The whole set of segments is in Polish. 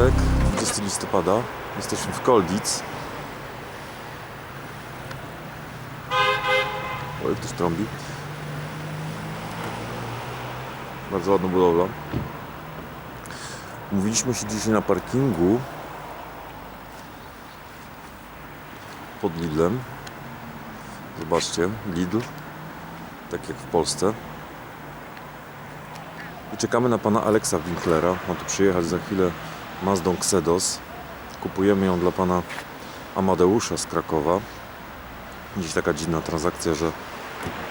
czwartek, 20 listopada. Jesteśmy w Koldic. Oj, ktoś trąbi. Bardzo ładna budowla. Mówiliśmy się dzisiaj na parkingu pod Lidlem. Zobaczcie, Lidl, tak jak w Polsce. I czekamy na pana Aleksa Winklera. Ma tu przyjechać za chwilę Mazdą Xedos. Kupujemy ją dla pana Amadeusza z Krakowa. Dziś taka dziwna transakcja, że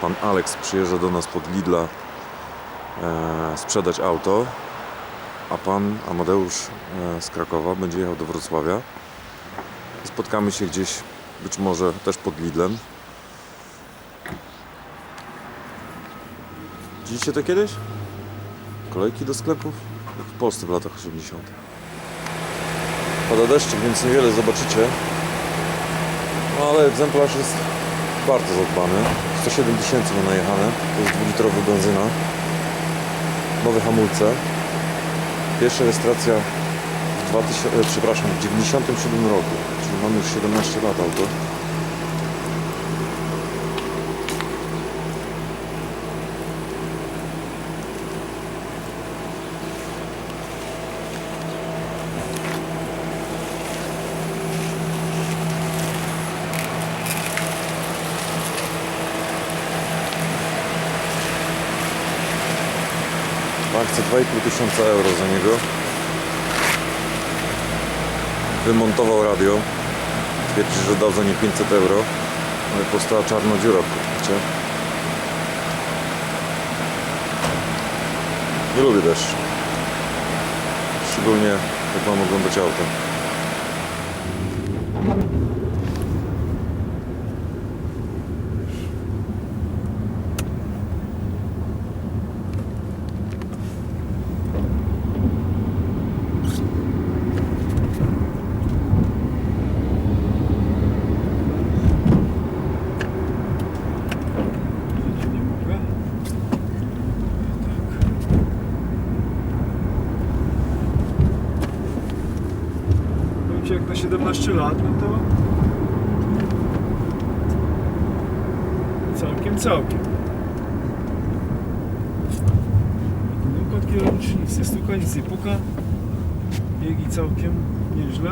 pan Aleks przyjeżdża do nas pod Lidla e, sprzedać auto, a pan Amadeusz e, z Krakowa będzie jechał do Wrocławia. Spotkamy się gdzieś, być może też pod Lidlem. Widzieliście to kiedyś? Kolejki do sklepów? W Polsce w latach 80. Pada deszczyk, więc niewiele zobaczycie. No ale egzemplarz jest bardzo zadbany. 107 tysięcy ma najechane. To jest 2-litrowy benzyna. Nowe hamulce. Pierwsza rejestracja w 2000, e, przepraszam, w 97 roku. Czyli mamy już 17 lat auto. Chce 2,5 tysiąca euro za niego. Wymontował radio. Twierdzi, że dał za nie 500 euro. Ale powstała czarna dziura w kokpicie. Nie lubię deszczu. Szczególnie jak mam oglądać auto. Jak na 17 lat, no to całkiem, całkiem. No, kod kierowniczy nic nie stuka, nic nie puka. Biegi całkiem nieźle.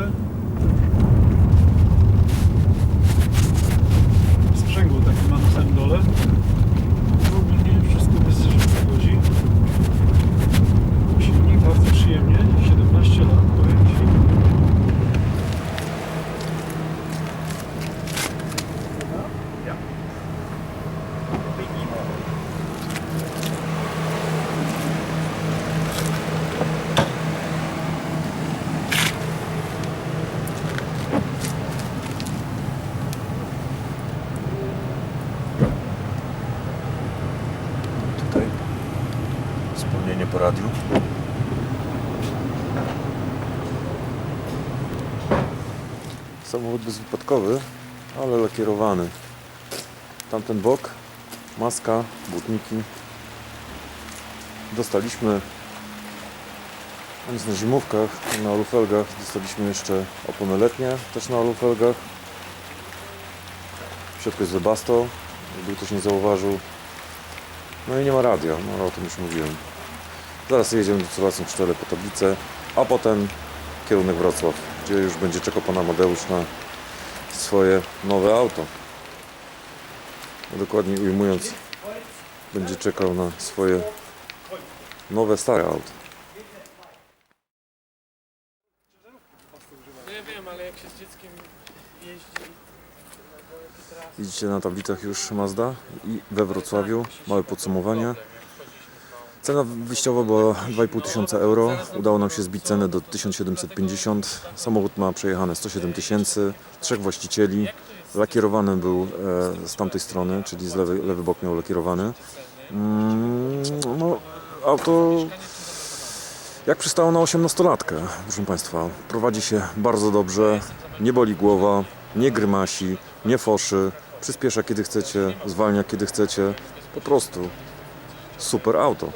Wspomnienie po radiu. Samochód bezwypadkowy, ale lakierowany. Tamten bok, maska, błotniki. Dostaliśmy jest na zimówkach, na alufelgach. Dostaliśmy jeszcze opony letnie, też na alufelgach. W środku jest Webasto, jakby ktoś nie zauważył. No i nie ma radia, no ale o tym już mówiłem. Zaraz jedziemy do Colasu 4 po tablicę, a potem kierunek Wrocław, gdzie już będzie czekał pan Amadeusz na swoje nowe auto. A dokładniej ujmując, będzie czekał na swoje nowe, stare auto. No ja wiem, ale jak się z dzieckiem jeździ. Widzicie na tablicach już Mazda i we Wrocławiu małe podsumowania. Cena wyjściowa była 2,5 tysiąca euro. Udało nam się zbić cenę do 1750. Samochód ma przejechane 107 tysięcy, trzech właścicieli. Lakierowany był e, z tamtej strony, czyli z lewy, lewy bok miał lakierowany. Mm, no, auto jak przystało na 18-latkę, proszę Państwa. Prowadzi się bardzo dobrze, nie boli głowa, nie grymasi, nie foszy, przyspiesza kiedy chcecie, zwalnia kiedy chcecie. Po prostu super auto.